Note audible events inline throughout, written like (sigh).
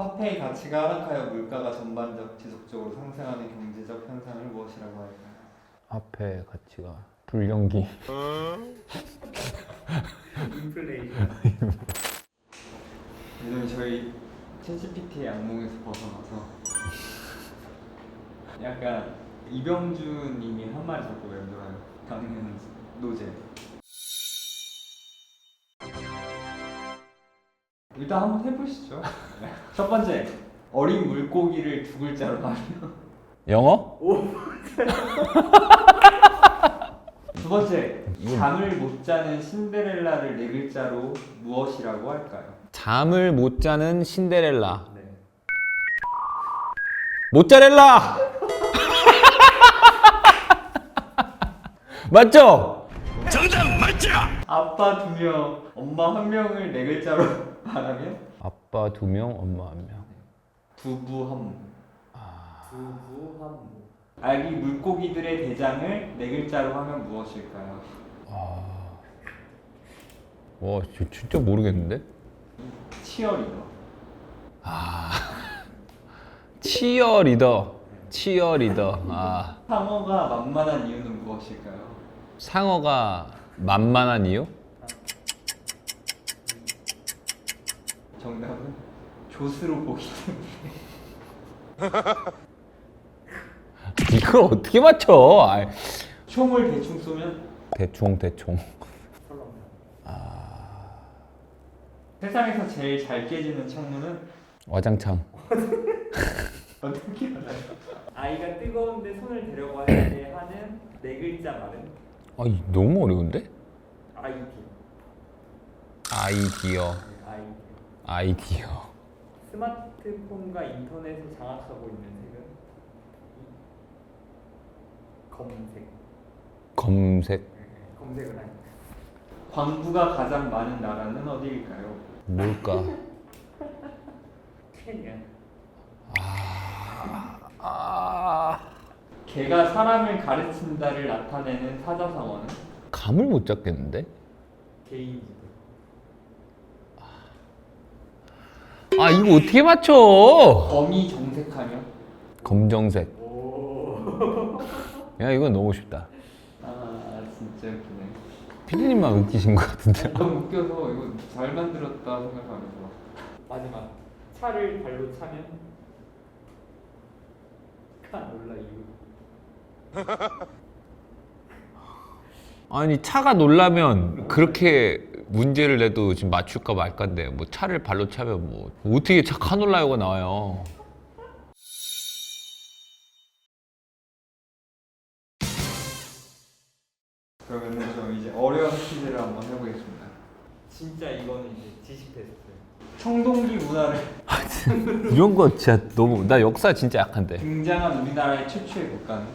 화폐의 가치가 하락하여 물가가 전반적 지속적으로 상승하는 경제적 현상을 무엇이라고 할까요? 화폐 가치가 불경기. 인플레이션. (laughs) 요즘 저희 챗GPT의 악몽에서 벗어나서 약간 이병주님이 한 말이 자꾸 맴돌아요. 강연 노제. 일단 한번 해보시죠. (laughs) 첫 번째, 어린 물고기를 두 글자로 하면. 영어? 두 번째, 잠을 못 자는 신데렐라를 네 글자로 무엇이라고 할까요? 잠을 못 자는 신데렐라. 네. 모짜렐라! (laughs) 맞죠? 아빠 두 명, 엄마 한 명을 네 글자로 (laughs) 말하면 아빠 두 명, 엄마 한 명. 두부한무. 두부한무. 아기 물고기들의 대장을 네 글자로 하면 무엇일까요? 와, 저 진짜 모르겠는데? 치어리더. (laughs) 치어리더. 치어리더. 아, 상어가 만만한 이유는 무엇일까요? 상어가 만만한 이유? 정답은 조스로 보기 때문에. (laughs) 이걸 어떻게 맞춰? 아이, 총을 대충 쏘면 대충 대충. 세상에서 제일 잘 깨지는 창문은 와장창. (laughs) 어떻게 알아요? 아이가 뜨거운데 손을 대려고 할 때 하는 네 글자 말은 아, 이 너무 어려운데? 아이디. 아이디어. 아이디. 아이디어. 스마트폰과 인터넷을 장악하고 있는 색은 검색. 검색. 검색은 아니. 광부가 가장 많은 나라는 어디일까요? 뭘까? (laughs) 케냐. 아. 개가 사람을 가르친다를 나타내는 사자성어는 감을 못 잡겠는데? 개인지도. 아, 이거 어떻게 맞춰? 검이 정색하며 검정색. 오. 야, 이건 너무 쉽다. 아 진짜 웃기네. 피디님만 웃기신 것 같은데. 너무 웃겨서 이거 잘 만들었다 생각하면서 마지막 차를 발로 차면 카 놀라 이유 (laughs) 아니 차가 놀라면 그렇게 문제를 내도 지금 맞출까 말까인데 뭐 차를 발로 차면 뭐 어떻게 차 카놀라요가 나와요? 그러면은 저 이제 어려운 퀴즈를 한번 해보겠습니다 진짜 이거는 이제 지식 테스트 청동기 문화를 이런 거 진짜 너무 나 역사 진짜 약한데. 등장한 우리나라의 최초의 국가는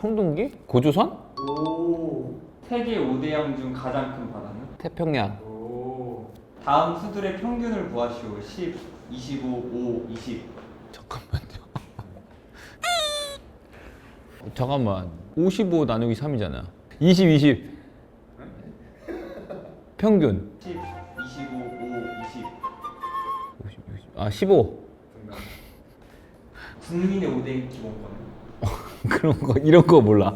청동기? 고조선? 오 세계 5대양 중 가장 큰 바다는? 태평양. 오 다음 수들의 평균을 구하시오 10, 25, 5, 20 잠깐만요. (laughs) 잠깐만. 55 나누기 3이잖아. 20, 20. 평균. 10, 25, 5, 20 50, 60. 아, 15. 정답 국민의 5대 기본권은? (laughs) 그런 거 이런 거 몰라.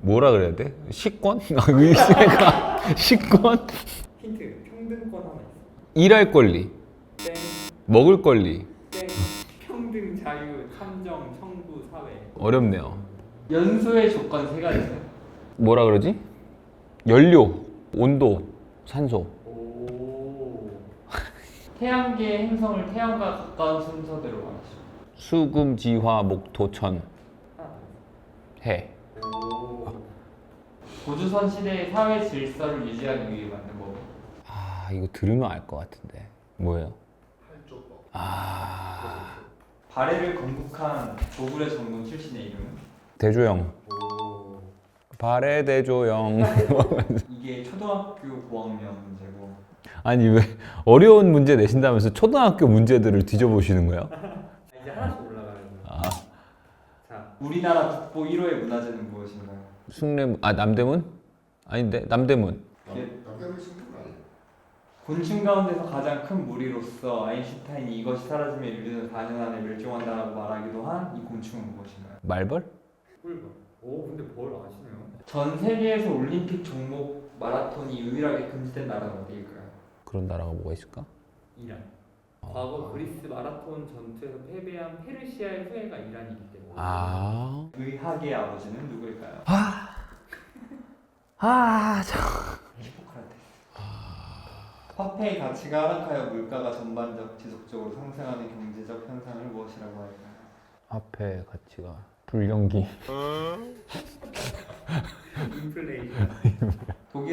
뭐라 그래야 돼? 식권? (laughs) 아, 의사가 식권? 힌트 평등권 하나 있어 일할 권리, 땡, 먹을 권리. 땡 평등, 자유, 참정, 청구, 사회 어렵네요. 연소의 조건 세 가지는? 뭐라 그러지? 연료, 온도, 산소. 오 태양계의 행성을 태양과 가까운 순서대로 말하시오 수금, 지화, 목토, 천, 해. 오 고조선 시대의 사회 질서를 유지하기 위해 만든 법 아 이거 들으면 알 것 같은데. 뭐예요? 아 발해를 건국한 조불의 전군 출신의 이름은? 대조영. 오 발해 대조영. (laughs) 이게 초등학교 고학년 문제고 아니 왜 어려운 문제 내신다면서 초등학교 문제들을 뒤져보시는 거예요? 이제 하나씩 올라가는 거예요 아 자 우리나라 국보 1호의 문화재는 무엇인가요? 숭례 아 남대문? 아닌데 남대문. 이게 남자는 신경 아니에요. 곤충 가운데서 가장 큰 무리로서 아인슈타인이 이것이 사라지면 인류는 4년 안에 멸종한다라고 말하기도 한 이 곤충은 무엇인가요? 말벌? 꿀벌. 오 근데 뭘 아시네요. 전 세계에서 올림픽 종목 마라톤이 유일하게 금지된 나라는 어디일까요? 그런 나라가 뭐가 있을까? 이란. 과거 그리스 마라톤 전투에서 패배한 페르시아의 후예가 이란이기 때문에 아, 의학의 아버지는 누구일까요? 아, 참. 히포크라테스. 화폐의 가치가 하락하여 물가가 전반적 지속적으로 상승하는 경제적 현상을 무엇이라고 할까요? 화폐 가치가 불경기. (laughs) 인플레이션.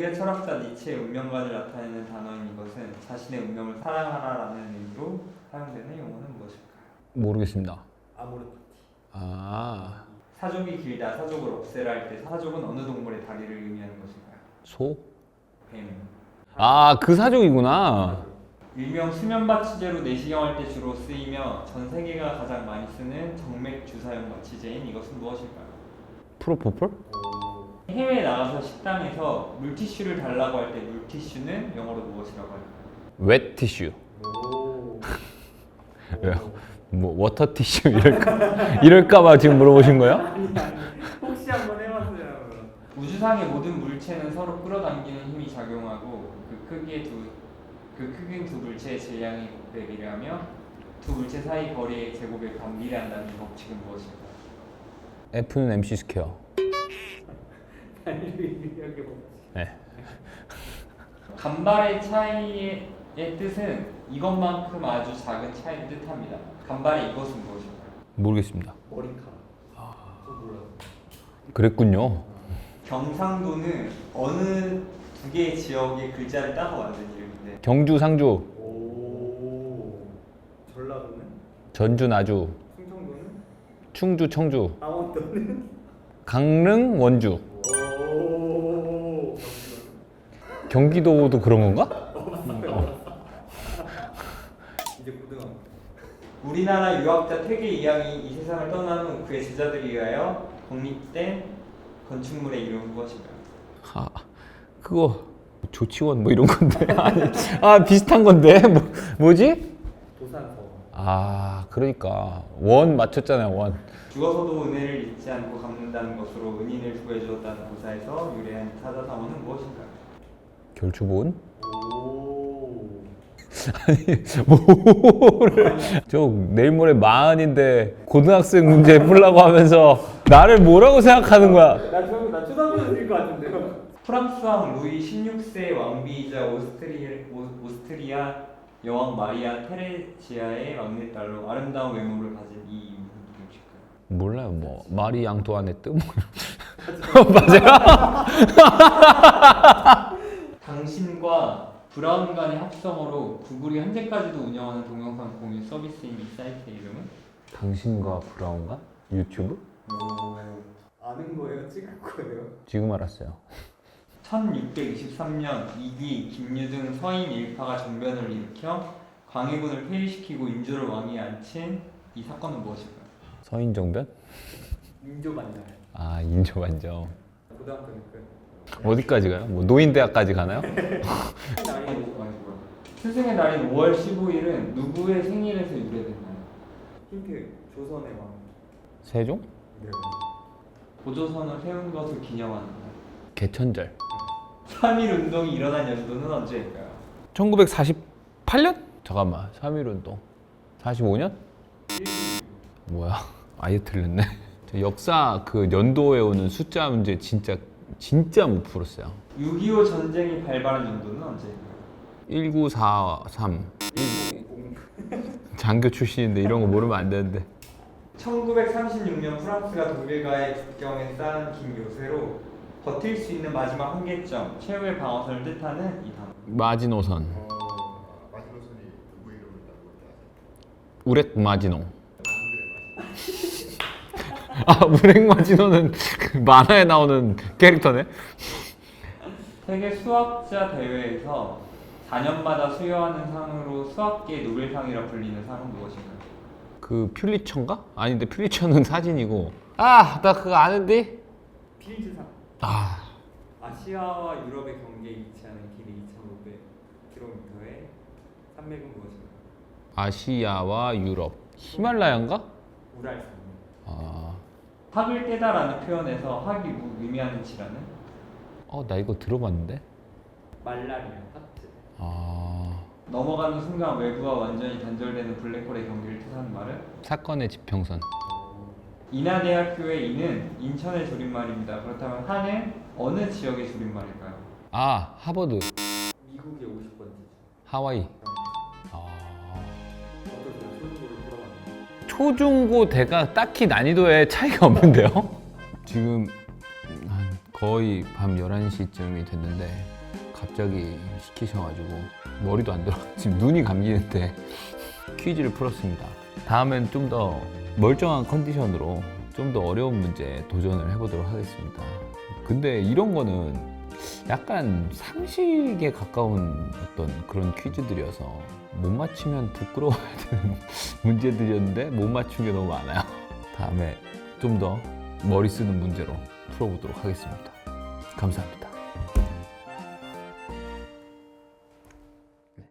독일의 철학자 니체의 운명관을 나타내는 단어인 이것은 자신의 운명을 사랑하라라는 의미로 사용되는 용어는 무엇일까요? 모르겠습니다. 아모르파티. 아, 사족이 길다, 사족을 없애라 할 때 사족은 어느 동물의 다리를 의미하는 것일까요? 소? 뱀. 아, 그 사족이구나. 일명 수면바치제로 내시경할 때 주로 쓰이며 전 세계가 가장 많이 쓰는 정맥 주사용 마취제인 이것은 무엇일까요? 프로포폴? 해외에 나가서 식당에서 물티슈를 달라고 할 때 물티슈는 영어로 무엇이라고 할까요? 웻 티슈. 왜요? 뭐 워터 티슈 이럴까? (laughs) 이럴까봐 지금 물어보신 거예요? 혹시 한번 해봤어요? 우주상의 모든 물체는 서로 끌어당기는 힘이 작용하고 그 크기의 두, 그 크기의 두 물체의 질량의 곱에 비례하며 두 물체 사이 거리의 제곱에 반비례한다는 이 법칙은 무엇일까요? F는 MC 스퀘어. 네. 간발의 차이의 뜻은 이것만큼 아주 작은 차이를 뜻합니다. 간발의 이것은 무엇일까요? 모르겠습니다. 머리카락. 저 몰라요. 그랬군요. 경상도는 어느 두 개의 지역의 글자를 따서 만든 이름인데. 경주, 상주, 오. 전라도는? 전주, 나주, 충청도는? 충주, 청주, 강원도는? 강릉, 원주. 경기도도 그런 건가? 이제 고등학교. 우리나라 유학자 퇴계 이항이 이 세상을 떠난 후 그의 제자들에 의하여 독립된 건축물의 이름은 무엇인가요? 아, 그거 조치원 뭐 이런 건데. (laughs) 아니, 아 비슷한 건데. 뭐 뭐지? 도산서. 아, 그러니까 원 맞췄잖아요, 원. 죽어서도 은혜를 잊지 않고 갚는다는 것으로 은인을 구해 주었다는 고사에서 유래한 사자성어는 무엇인가요? 결주본? 오. 뭐를 저 내일 모레 마흔인데 고등학생 문제 풀라고 하면서 나를 뭐라고 생각하는 거야? 나 처음 나 초등학생일 것 같은데요. 프랑스 왕 루이 16세 왕비이자 오스트리 오, 오스트리아 여왕 마리아 테레지아의 막내딸로 아름다운 외모를 가진 이 인물은 누구일까요? 몰라요, 뭐 마리 앙투아네트 뭐 (laughs) (laughs) 맞아요? (laughs) 당신과 브라운 간의 합성어로 구글이 현재까지도 운영하는 동영상 공유 서비스인 이 사이트의 이름은? 당신과 브라운가? 유튜브? 아는 거예요? 찍을 거예요? 지금 알았어요. 1623년 이기 김유등 서인 일파가 정변을 일으켜 광해군을 폐위시키고 인조를 왕위에 앉힌 이 사건은 무엇일까요? 서인정변? 인조 반달 아 인조 반정. 고등학교는 끝 어디까지 가요? 뭐 노인대학까지 가나요? 스승의 날인 5월 15일은 누구의 생일에서 유래됐나요? 힌트 조선의 왕 세종? 고조선을 세운 것을 기념하는 날 개천절. 3.1 운동이 일어난 연도는 언제일까요? 1948년? 잠깐만. 3.1 운동. 45년? 뭐야? 아예 틀렸네. 저 (laughs) 역사 그 연도에 오는 숫자 문제 진짜 진짜 못 풀었어요. 6.25 전쟁이 발발한 연도는 언제일까요? 1943. 장교 출신인데 이런 거 모르면 안 되는데. 1936년 프랑스가 독일과의 국경에 쌓은 긴 요새로 버틸 수 있는 마지막 한계점, 최후의 방어선을 뜻하는 이 단어. 마지노선. 어, 마지노선이 누구 이름을 따고 있다? 우렉 마지노. 아, 우렉 마지노는 그 (laughs) 만화에 나오는 캐릭터네. 세계 수학자 대회에서 4년마다 수여하는 상으로 수학계 노벨상이라 불리는 상은 무엇인가요? 그 퓰리처인가? 아닌데 퓰리처는 사진이고. 아, 나 그거 아는데. 필즈상. 아, 아시아와 유럽의 경계에 위치하는 길이 2,500km의 산맥은 무엇인가? 아시아와 유럽. 히말라야인가? 우랄산. 아, 학을 깨다라는 표현에서 학이 무- 의미하는 치라는 어, 나 이거 들어봤는데. 말라리아 하트. 아, 넘어가는 순간 외부와 완전히 단절되는 블랙홀의 경계를 뜻하는 말은 사건의 지평선. 인하대학교의 인은 인천의 줄임말입니다. 그렇다면 한은 어느 지역의 줄임말일까요? 아, 하버드, 미국의 50번째 주. 하와이. 초중고 대가 딱히 난이도에 차이가 없는데요? (laughs) 지금 한 거의 밤 11시쯤이 됐는데 갑자기 시키셔가지고 머리도 안 들어 지금 눈이 감기는데 퀴즈를 풀었습니다 다음엔 좀 더 멀쩡한 컨디션으로 좀 더 어려운 문제 도전을 해보도록 하겠습니다 근데 이런 거는 약간 상식에 가까운 어떤 그런 퀴즈들이어서 못 맞히면 부끄러워야 되는 (laughs) 문제들이었는데 못 맞춘 게 너무 많아요. 다음에 좀 더 머리 쓰는 문제로 풀어보도록 하겠습니다. 감사합니다.